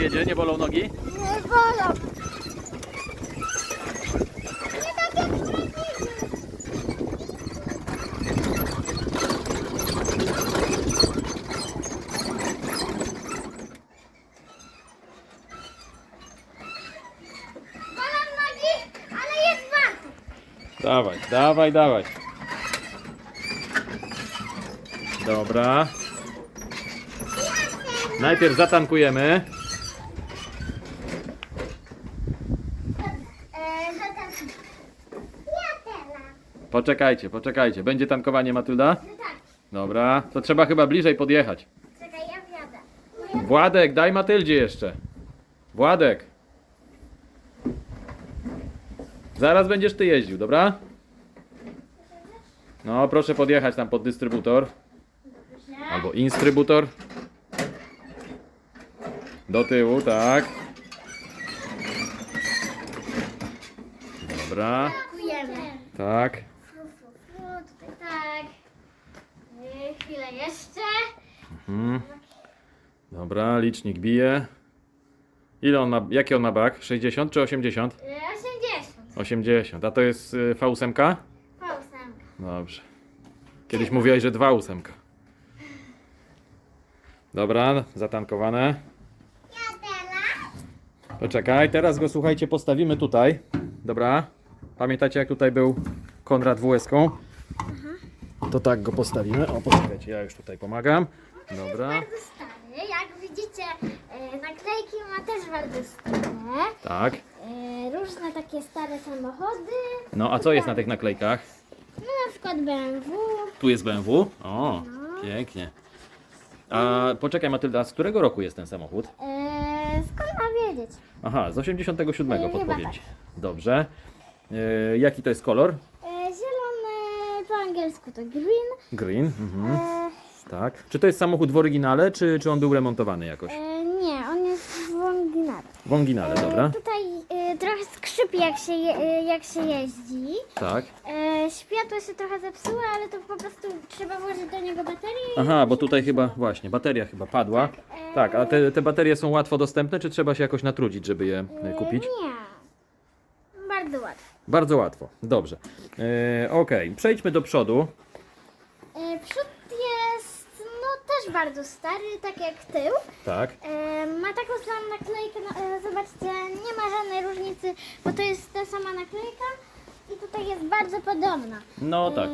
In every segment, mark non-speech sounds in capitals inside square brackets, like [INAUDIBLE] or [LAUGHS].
jedzie? Nie bolą nogi? Nie bolą. Dawaj, dawaj, dawaj. Dobra. Najpierw zatankujemy. Eee, zatem... Ja teraz. Poczekajcie, poczekajcie. Będzie tankowanie, Matylda? No tak, Dobra. To trzeba chyba bliżej podjechać. czekaj, ja wjadę. Władek, daj Matyldzie jeszcze. Władek. Zaraz będziesz ty jeździł, dobra? No, proszę podjechać tam pod dystrybutor. Albo instrybutor. Do tyłu, tak. Dobra, tak. Fu, fu, fu, tutaj tak. Yy, chwilę jeszcze. Mhm. Dobra, licznik bije. Ile on ma, jaki on ma bak? 60 czy 80? Yy, 80. 80. A to jest y, V8? Pausem. Dobrze. Kiedyś mówiłeś, że dwa ósemka. Dobra, zatankowane. Ja teraz. Poczekaj, teraz go słuchajcie, postawimy tutaj. Dobra. Pamiętacie jak tutaj był Konrad WSK? To tak go postawimy. O, poczekajcie, ja już tutaj pomagam. Dobra. Bardzo stary. Jak widzicie, yy, naklejki ma też bardzo stare. Tak. Yy, różne takie stare samochody. No, a co jest na tych naklejkach? No na przykład BMW. Tu jest BMW. O, pięknie. A poczekaj Matylda, z którego roku jest ten samochód? Yy, skąd ma wiedzieć? Aha, z 87 Yy, podpowiem chyba ci. Dobrze. Yy, jaki to jest kolor? Angielsku to green. Green. Mhm. Yy, Tak. Czy to jest samochód w oryginale, czy, czy on był remontowany jakoś? E, nie, on jest w oryginale. W oryginale, dobra. E, tutaj e, trochę skrzypi jak się, je, e, jak się jeździ. Tak. E, światło się trochę zepsuło, ale to po prostu trzeba włożyć do niego baterię. i Aha, bo tutaj chyba, właśnie, bateria chyba padła. e, Tak, a te, te baterie są łatwo dostępne, czy trzeba się jakoś natrudzić, żeby je e, E, kupić? Nie. Bardzo łatwo. Bardzo łatwo, dobrze. E, Okej, przejdźmy do przodu. E, przód jest no też bardzo stary, tak jak tył. Tak. E, ma taką samą naklejkę, no, e, zobaczcie, nie ma żadnej różnicy, bo to jest ta sama naklejka i tutaj jest bardzo podobna. No tak,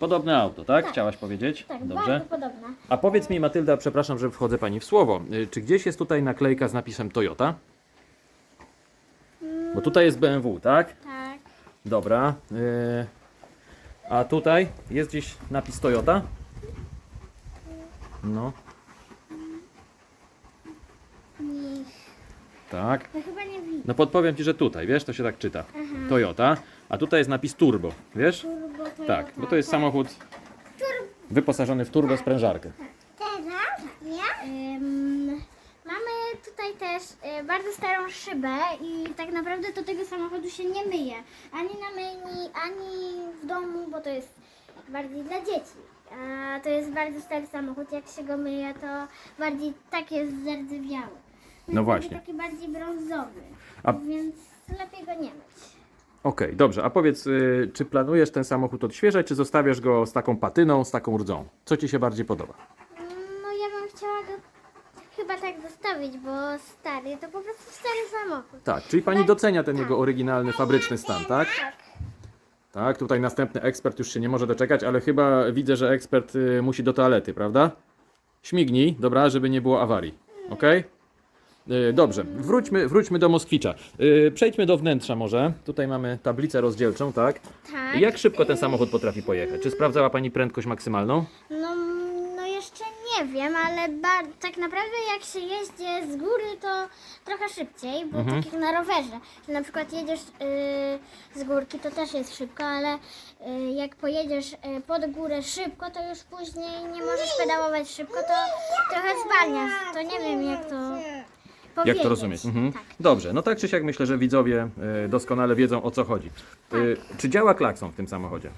podobne auto, tak? tak. Chciałaś powiedzieć? Tak, Dobrze. bardzo podobna. A powiedz mi, Matylda, przepraszam, że wchodzę pani w słowo. Czy gdzieś jest tutaj naklejka z napisem Toyota? Bo tutaj jest BMW, tak? Tak. Dobra. y, A tutaj jest gdzieś napis Toyota? No, Nie, tak. to chyba nie widzę. No podpowiem ci, że tutaj, wiesz, to się tak czyta. Toyota. A tutaj jest napis Turbo, wiesz? Turbo Toyota. Tak, bo to jest samochód wyposażony w turbo sprężarkę. Teraz ja? Ym, mamy tutaj też y, bardzo starą szybę tak naprawdę to tego samochodu się nie myje. Ani na myjni, ani w domu, bo to jest bardziej dla dzieci. A to jest bardzo stary samochód, jak się go myje, to bardziej tak jest zardzewiały. No właśnie. Taki bardziej brązowy, A- więc lepiej go nie myć. Okej, dobrze. A powiedz, y, czy planujesz ten samochód odświeżać, czy zostawiasz go z taką patyną, z taką rdzą? Co ci się bardziej podoba? No ja bym chciała go chyba tak zostawić, bo stary to po prostu stary samochód. Tak, czyli pani docenia ten jego oryginalny, fabryczny stan, tak? Tak. Tak, tutaj następny ekspert już się nie może doczekać, ale chyba widzę, że ekspert y, musi do toalety, prawda? Śmignij, dobra, żeby nie było awarii. Ok? Dobrze, wróćmy, wróćmy do Moskwicza. Y, Przejdźmy do wnętrza może. Tutaj mamy tablicę rozdzielczą, tak? Tak. Jak szybko ten samochód potrafi pojechać? Czy sprawdzała Pani prędkość maksymalną? No, no nie wiem, ale tak naprawdę jak się jeździ z góry, to trochę szybciej, bo Mhm. tak jak na rowerze. Że na przykład jedziesz y, z górki, to też jest szybko, ale y, jak pojedziesz y, pod górę szybko, to już później nie możesz pedałować szybko, to trochę zwalniasz. To nie wiem jak to Jak powiedzieć. to rozumieć? Mhm. Tak. Dobrze, no tak czy siak myślę, że widzowie y, doskonale wiedzą o co chodzi. Y, Czy działa klakson w tym samochodzie?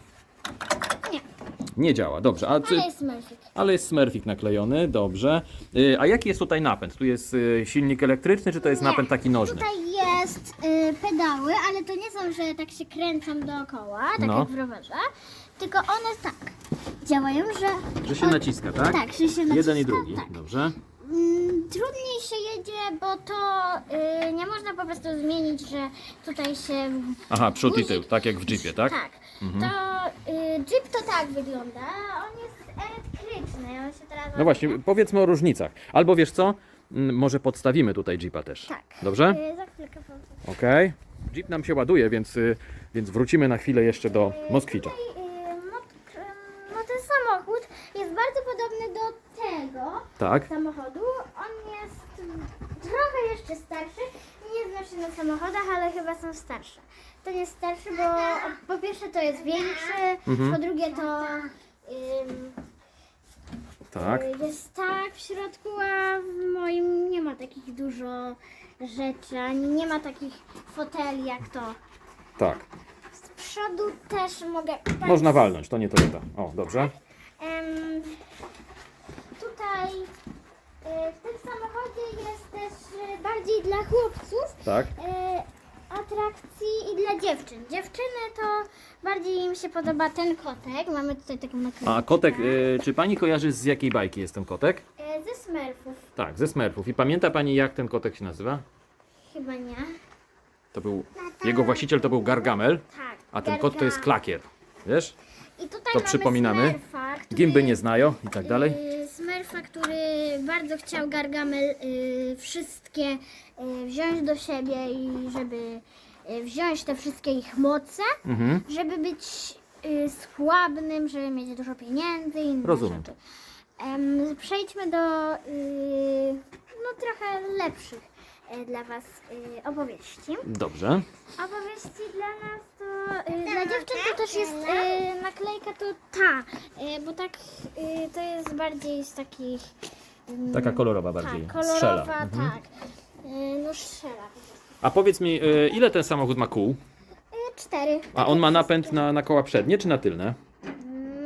Nie. Działa, dobrze. A ty, Ale jest Smurfik. ale jest smerfik naklejony, dobrze. Y, A jaki jest tutaj napęd? Tu jest y, silnik elektryczny, czy to jest Nie. napęd taki nożny? Tutaj jest y, pedały, ale to nie są, że tak się kręcą dookoła, tak No. jak w rowerze. Tylko one tak działają, że. Że się naciska, tak? Tak, że się naciska. Jeden i drugi, Tak. dobrze. Mm, trudniej się jedzie, bo to y, nie można po prostu zmienić, że tutaj się. Aha, przód i tył, tak jak w jeepie, tak? Tak. To y, Jeep to tak wygląda. On jest elektryczny. On się teraz. No właśnie, powiedzmy o różnicach. Albo wiesz co? Mm, Może podstawimy tutaj jeepa też. Tak. Dobrze? Y, za chwilkę powiem. Okej. Jeep nam się ładuje, więc, y, więc wrócimy na chwilę jeszcze do Moskwicza. Tutaj, y, no, no ten samochód jest bardzo podobny do tego Tak? samochodu. On jest trochę jeszcze starszy. Nie znam się na samochodach, ale chyba są starsze. Ten jest starszy, bo po pierwsze to jest większy, Mhm. po drugie to ym, Tak. y, jest tak w środku, a w moim nie ma takich dużo rzeczy, ani nie ma takich foteli jak to. Tak. Z przodu też mogę. Można walnąć, to nie Toyota. O, dobrze. Em, tutaj w tym samochodzie jest też e, bardziej dla chłopców Tak. e, atrakcji i dla dziewczyn. Dziewczyny to bardziej im się podoba ten kotek. Mamy tutaj taką naklejkę. A kotek, y, czy pani kojarzy z jakiej bajki jest ten kotek? E, ze Smurfów. Tak, ze Smurfów. I pamięta pani jak ten kotek się nazywa? Chyba nie. To był, jego właściciel to był Gargamel, Tak. a ten kot to jest Gargamel. klakier. Wiesz? I tutaj to mamy przypominamy. Smurfa, który, Gimby nie znają i tak dalej. y, Smurfa, który bardzo chciał Gargamel y, wszystkie y, wziąć do siebie i żeby y, wziąć te wszystkie ich moce, Mhm. żeby być y, sławnym, żeby mieć dużo pieniędzy i inne Rozumiem. rzeczy. Em, przejdźmy do y, no trochę lepszych dla Was y, opowieści. Dobrze. Opowieści dla nas to y, dla dziewczyn to też jest naklejka to ta, bo tak to jest bardziej z takich ym, Taka kolorowa bardziej. tak, kolorowa, Strzela. Mhm. tak. Y, no strzela. A powiedz mi, ile ten samochód ma kół? Cztery. A on ma napęd na, na koła przednie czy na tylne?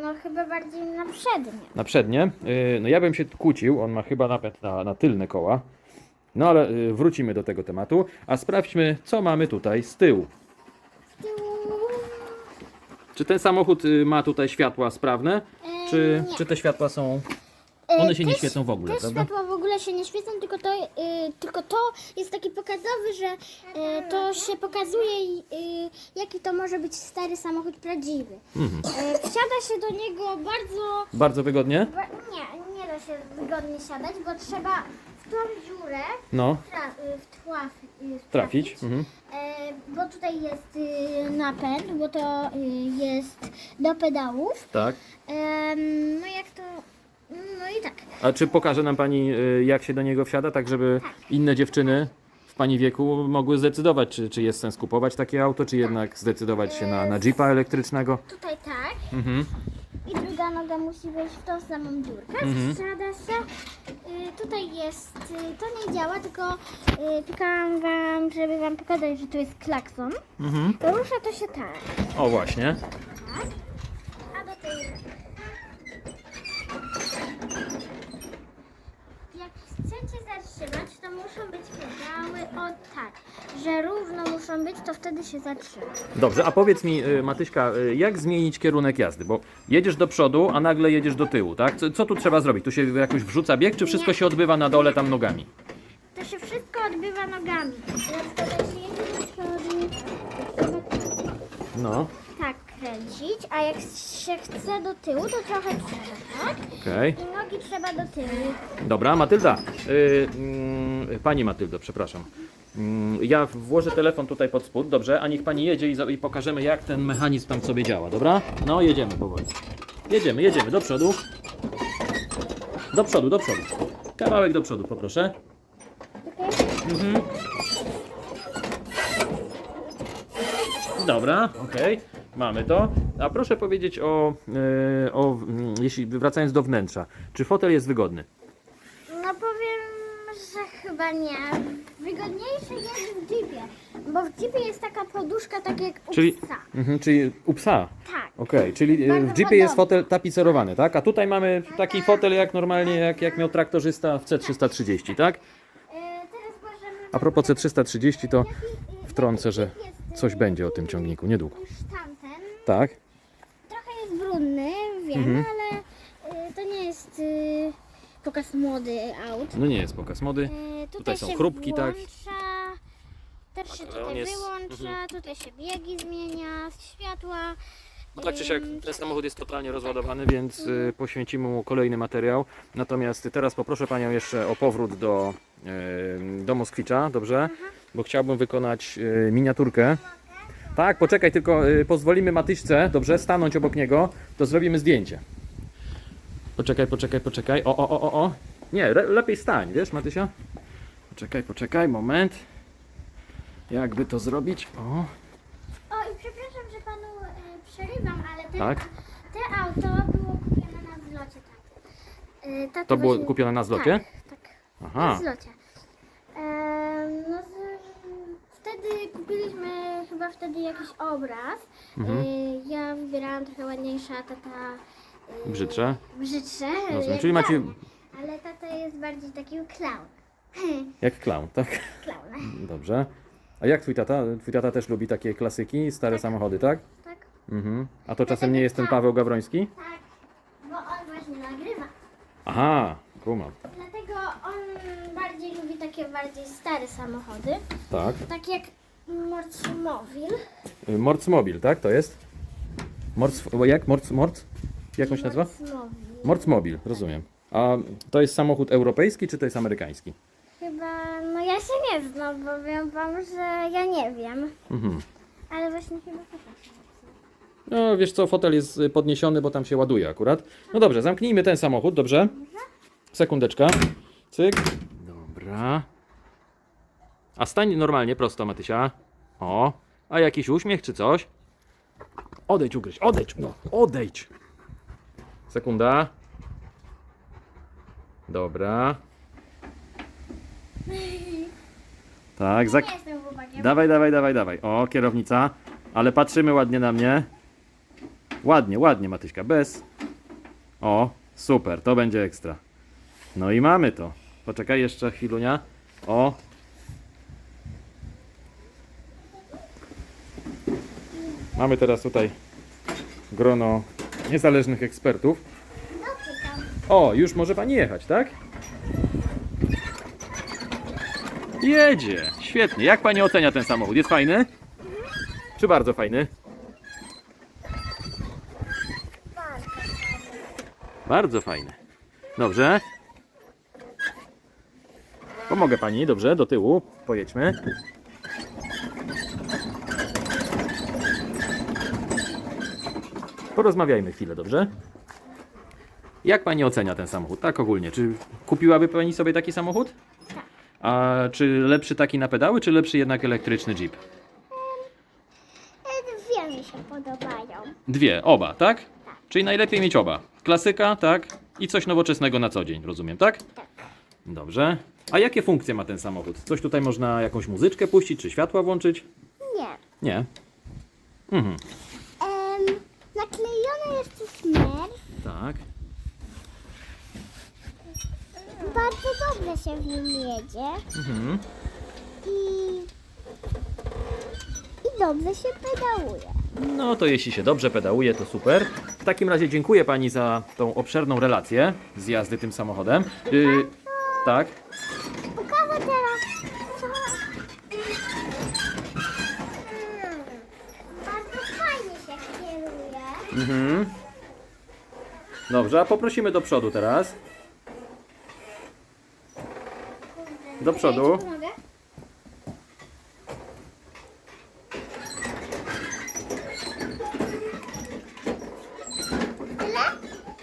No chyba bardziej na przednie. Na przednie. No ja bym się kłócił, on ma chyba napęd na, na tylne koła. No ale y, wrócimy do tego tematu. A sprawdźmy, co mamy tutaj z tyłu. Z tyłu Czy ten samochód y, ma tutaj światła sprawne? e, Czy, nie. czy te światła są. One się nie świecą w ogóle, te prawda? światła w ogóle się nie świecą, tylko to, y, tylko to jest taki pokazowy, że y, to się pokazuje, y, jaki to może być stary samochód prawdziwy. Mhm. Y, wsiada się do niego bardzo... Bardzo wygodnie? Ba, nie, nie da się wygodnie siadać, bo trzeba w tą dziurę No, tra, y, wtłaf, y, trafić. Mhm. E, bo tutaj jest y, napęd, bo to y, jest do pedałów. Tak. Em, no jak to... No i tak. A czy pokaże nam pani, y, jak się do niego wsiada, tak żeby inne dziewczyny w pani wieku mogły zdecydować, czy, czy jest sens kupować takie auto, czy jednak zdecydować się na, na jeepa elektrycznego? Tutaj tak. Mhm. I druga noga musi wejść w tą samą dziurkę. Mhm. Się. Y, tutaj jest, y, to nie działa, tylko y, pikałam wam, żeby wam pokazać, że to jest klakson. Mhm. Rusza to się tak. O właśnie. A do tej... Jak chcecie zatrzymać, to muszą być o tak, że równo muszą być, to wtedy się zatrzyma. Dobrze, a powiedz mi, y, Matyśka, y, jak zmienić kierunek jazdy? Bo jedziesz do przodu, a nagle jedziesz do tyłu, tak? Co, co tu trzeba zrobić? Tu się jakoś wrzuca bieg, czy wszystko Nie. się odbywa na dole tam nogami? To się wszystko odbywa nogami. Na przykład jak się jedzie do przodu, to No, tak kręcić, a jak się chce do tyłu, to trochę trzeba, tak? okej. I nogi trzeba do tyłu. Dobra, Matylda. Y, mm, pani Matyldo, przepraszam. Mm, ja włożę telefon tutaj pod spód, dobrze? A niech pani jedzie i, za- i pokażemy, jak ten mechanizm tam sobie działa, dobra? No, jedziemy powoli. Jedziemy, jedziemy, do przodu. Do przodu, do przodu. Kawałek do przodu, poproszę. Mhm. Dobra, okej, mamy to. A proszę powiedzieć o, y, o, jeśli wracając do wnętrza, czy fotel jest wygodny? No powiem, że chyba nie. Wygodniejsze jest w jeepie, bo w jeepie jest taka poduszka tak jak u Czyli, psa. mhm, czyli u psa. Tak. Okej, czyli e, Bardzo w jeepie jest fotel tapicerowany, tak? A tutaj mamy taki fotel jak normalnie, jak, jak miał traktorzysta w C330, tak? E, teraz możemy... A propos C330 to e, wtrącę, że e, coś będzie o tym ciągniku niedługo. Tak? Trochę jest brudny, wiem, Mhm. ale e, to nie jest e, pokaz młody aut. No nie jest pokaz mody. E, tutaj, Tutaj są się chrupki, tak? włącza, Też się on tutaj jest- wyłącza, mhm. tutaj się biegi zmienia, światła. No tak czy siak Ym, ten samochód jest totalnie rozładowany, więc y, poświęcimy mu kolejny materiał. Natomiast teraz poproszę Panią jeszcze o powrót do, y, do Moskwicza, dobrze? Bo chciałbym wykonać y, miniaturkę. Tak, poczekaj, tylko y, pozwolimy Matyśce, dobrze, stanąć obok niego, to zrobimy zdjęcie. Poczekaj, poczekaj, poczekaj. O, o, o, o, o. Nie, re, lepiej stań, wiesz, Matysia? Poczekaj, poczekaj, moment. Jakby to zrobić? O, O i przepraszam, że panu e, przerywam, ale ten, Tak? te auto było kupione na zlocie taty. E, to było właśnie- kupione na zlocie? Tak, tak. Aha. Na zlocie. E, no z, wtedy kupiliśmy chyba wtedy jakiś obraz. Mhm. E, ja wybierałam trochę ładniejsze, a tata e, Brzydsze? brzydsze. Rozumiem. jak Czyli macie- dla mnie. Ale tata jest bardziej takim clown. [LAUGHS] Jak clown, tak? Clown. Dobrze. A jak twój tata? Twój tata też lubi takie klasyki, stare samochody, tak? Tak? Mhm. A to czasem nie jest ten Paweł Gawroński? Tak. Bo on właśnie nagrywa. Aha, kumam. Dlatego on bardziej lubi takie bardziej stare samochody. Tak. Tak jak Morcmobil. Y, Morcmobil, tak? To jest? Morc, jak? Morc, morc? Jak on się nazywa? Morcmobil. Morcmobil, rozumiem. A to jest samochód europejski, czy to jest amerykański? Chyba, no ja się nie znam, bo wiem wam, że ja nie wiem. Mhm. Ale właśnie chyba popatrzę. No wiesz co, fotel jest y, podniesiony, bo tam się ładuje akurat. No dobrze, zamknijmy ten samochód, dobrze? Sekundeczka. Cyk. Dobra. A stań normalnie, prosto, Matysia. O. A jakiś uśmiech czy coś? Odejdź, ugryź, odejdź, no, odejdź. Sekunda. Dobra. Tak, zak... nie jestem chłopakiem. Dawaj, dawaj, dawaj, dawaj. O, kierownica. Ale patrzymy ładnie na mnie. Ładnie, ładnie, Matyśka. Bez. O, super, to będzie ekstra. No i mamy to. Poczekaj jeszcze chwilunia. O. Mamy teraz tutaj grono niezależnych ekspertów. O, już może pani jechać, tak? Jedzie. Świetnie. Jak pani ocenia ten samochód? Jest fajny? Czy bardzo fajny? Bardzo fajny. Dobrze. Pomogę pani, dobrze, do tyłu. Pojedźmy. Porozmawiajmy chwilę, dobrze? Jak pani ocenia ten samochód? Tak ogólnie. Czy kupiłaby pani sobie taki samochód? Tak. A czy lepszy taki na pedały, czy lepszy jednak elektryczny Jeep? E, Dwie mi się podobają. Dwie, oba, tak? Czyli najlepiej mieć oba. Klasyka, tak? I coś nowoczesnego na co dzień, rozumiem, tak? Tak. Dobrze. A jakie funkcje ma ten samochód? Coś tutaj można jakąś muzyczkę puścić, czy światła włączyć? Nie. Nie. Mhm. Naklejony jest tu smer. Tak. Bardzo dobrze się w nim jedzie. Mhm. I, i dobrze się pedałuje. No to jeśli się dobrze pedałuje, to super. W takim razie dziękuję pani za tą obszerną relację z jazdy tym samochodem. Yy, tak. Pokażę teraz. Co? Bardzo fajnie się kieruje. Mhm. Dobrze, a poprosimy do przodu teraz. Do przodu.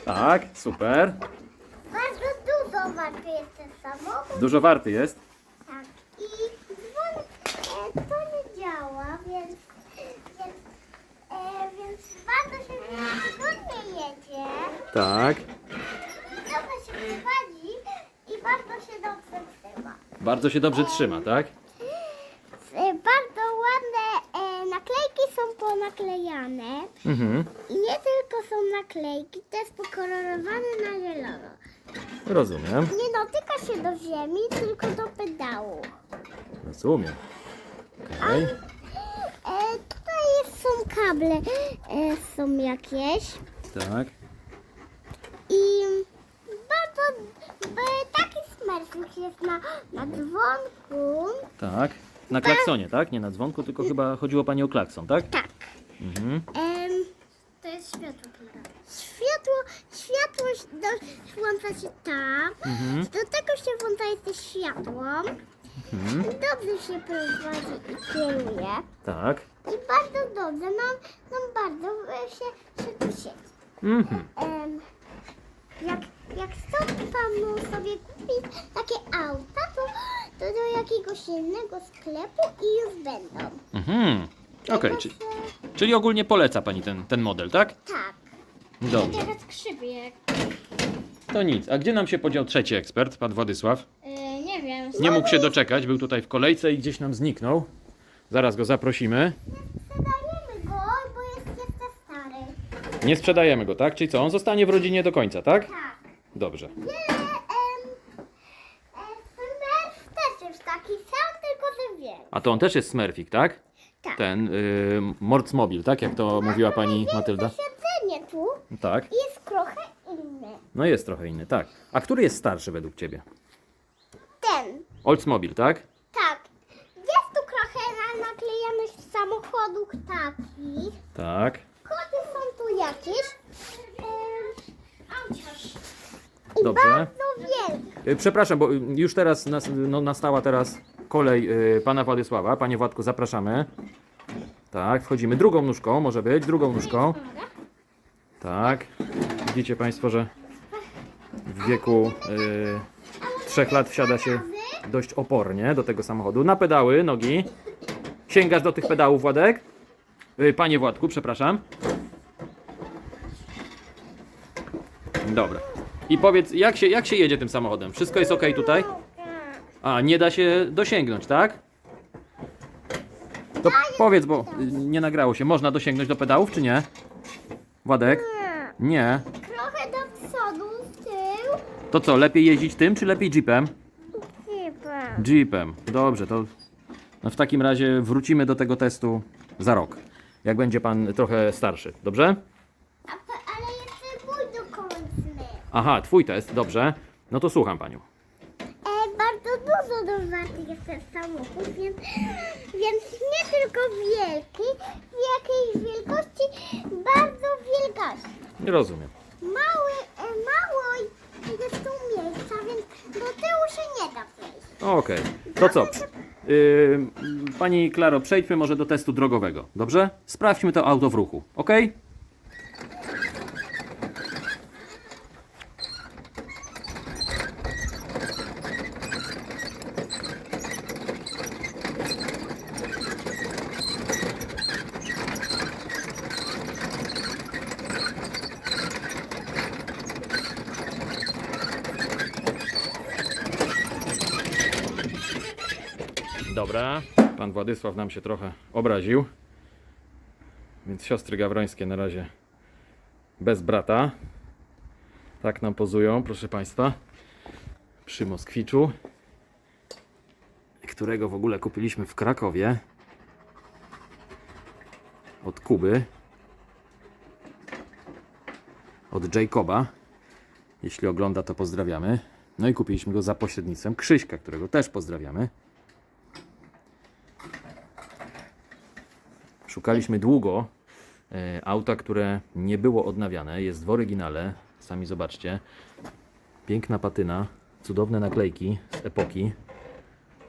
Tak, super. Bardzo dużo warty jest ten samochód. Dużo warty jest. Tak. I dzwon, e, to nie działa, więc, więc, e, więc bardzo się w nim wygodnie jedzie. Tak. Dobrze się prowadzi i bardzo się dobrze trzyma. Bardzo się dobrze trzyma, tak? E, Bardzo ładne e, naklejki są ponaklejane. Mhm. I nie tylko są naklejki, to jest pokolorowane na zielono. Rozumiem. Nie dotyka się do ziemi, tylko do pedału. Rozumiem. Okej. E, tutaj są kable, e, są jakieś. Tak. I bardzo e, jest na, na dzwonku. Tak. Na klaksonie, tak? Nie na dzwonku, tylko chyba chodziło pani o klakson, tak? Tak. Mhm. Em, to jest światło. Światło, światłość do, włącza się tam. Mhm. Do tego się włącza jeszcze światło. Mhm. Dobrze się prowadzi i kieruje. Tak. I bardzo dobrze, nam, nam bardzo e, się, się tu siedzi. Mhm. Em, jak, chcą panu sobie kupić takie auta, to, to do jakiegoś innego sklepu i już będą. Mhm. Okej, Tylko, czy, że- czyli ogólnie poleca pani ten, ten model, tak? Tak. Dobrze. Teraz. To nic. A gdzie nam się podział trzeci ekspert, pan Władysław? Yy, nie wiem. Nie mógł się doczekać, był tutaj w kolejce i gdzieś nam zniknął. Zaraz go zaprosimy. Sprzedajemy go, bo jest jeszcze stary. Nie sprzedajemy go, tak? Czyli co? On zostanie w rodzinie do końca, tak? Tak. Dobrze. Nie, em, e, Smurf też jest taki sam, tylko że wie. A to on też jest Smurfik, tak? Tak. Ten y, Morcmobil, tak? Jak to mówiła pani Matylda? To siedzenie tu Tak. jest trochę inne. No jest trochę inny, tak. A który jest starszy według ciebie? Ten. Oldsmobile, tak? Tak. Jest tu trochę na naklejonych samochodów takich. Tak. Kody są tu jakieś. Em, Auciarz. I Dobrze. Y, Przepraszam, bo y, już teraz nas, no, nastała teraz kolej y, pana Władysława. Panie Władku, zapraszamy. Tak, wchodzimy drugą nóżką, może być, drugą nóżką. Tak. Widzicie Państwo, że w wieku y, trzech lat wsiada się dość opornie do tego samochodu. Na pedały, nogi. Sięgasz do tych pedałów, Władek? Y, Panie Władku, przepraszam. Dobra. I powiedz, jak się, jak się jedzie tym samochodem? Wszystko jest ok tutaj? A, nie da się dosięgnąć, tak? To powiedz, bo nie nagrało się. Można dosięgnąć do pedałów, czy nie? Władek? Nie. Trochę do przodu, w tył. To co, lepiej jeździć tym, czy lepiej jeepem? Chyba. Jeepem. Dobrze, to no w takim razie wrócimy do tego testu za rok. Jak będzie pan trochę starszy, dobrze? A, pa- ale jeszcze mój dokończny. Aha, twój test, dobrze. No to słucham panią. E, bardzo dużo do warty jest ten samochód, więc, więc nie tylko wielki, w jakiej wielkości, bardzo wielkości. Rozumiem. Mały, e, mało jest tu miejsca, więc do tyłu się nie da przejść. Okej. To co? Yy, pani Klaro, przejdźmy może do testu drogowego, dobrze? Sprawdźmy to auto w ruchu, ok? Dobra. Pan Władysław nam się trochę obraził. Więc siostry gawrońskie na razie bez brata. Tak nam pozują, proszę Państwa. Przy Moskwiczu. Którego w ogóle kupiliśmy w Krakowie. Od Kuby. Od Jacoba. Jeśli ogląda, to pozdrawiamy. No i kupiliśmy go za pośrednictwem Krzyśka, którego też pozdrawiamy. Szukaliśmy długo e, auta, które nie było odnawiane. Jest w oryginale. Sami zobaczcie. Piękna patyna, cudowne naklejki z epoki.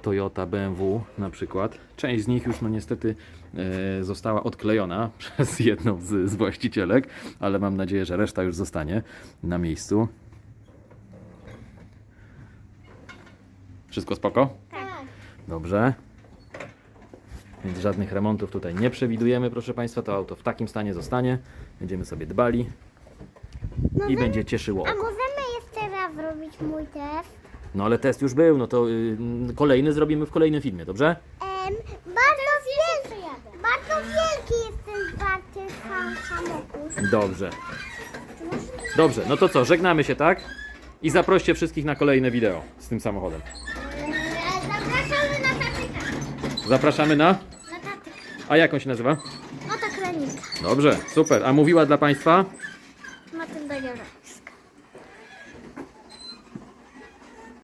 Toyota, BMW na przykład. Część z nich już no niestety e, została odklejona [LAUGHS] przez jedną z, z właścicielek, ale mam nadzieję, że reszta już zostanie na miejscu. Wszystko spoko? Tak. Dobrze. Więc żadnych remontów tutaj nie przewidujemy, proszę Państwa. To auto w takim stanie zostanie. Będziemy sobie dbali i będzie cieszyło A oko. możemy jeszcze raz zrobić mój test? No ale test już był, no to y, kolejny zrobimy w kolejnym filmie, dobrze? Em, bardzo, wielki, bardzo wielki jest ten sam samochód. Dobrze. Dobrze, no to co, żegnamy się, tak? I zaproście wszystkich na kolejne wideo z tym samochodem. E, Zapraszamy na tatyka. Zapraszamy na... Na. A jak on się nazywa? Oto kronika. Dobrze, super. A mówiła dla Państwa? Matylda Giorza.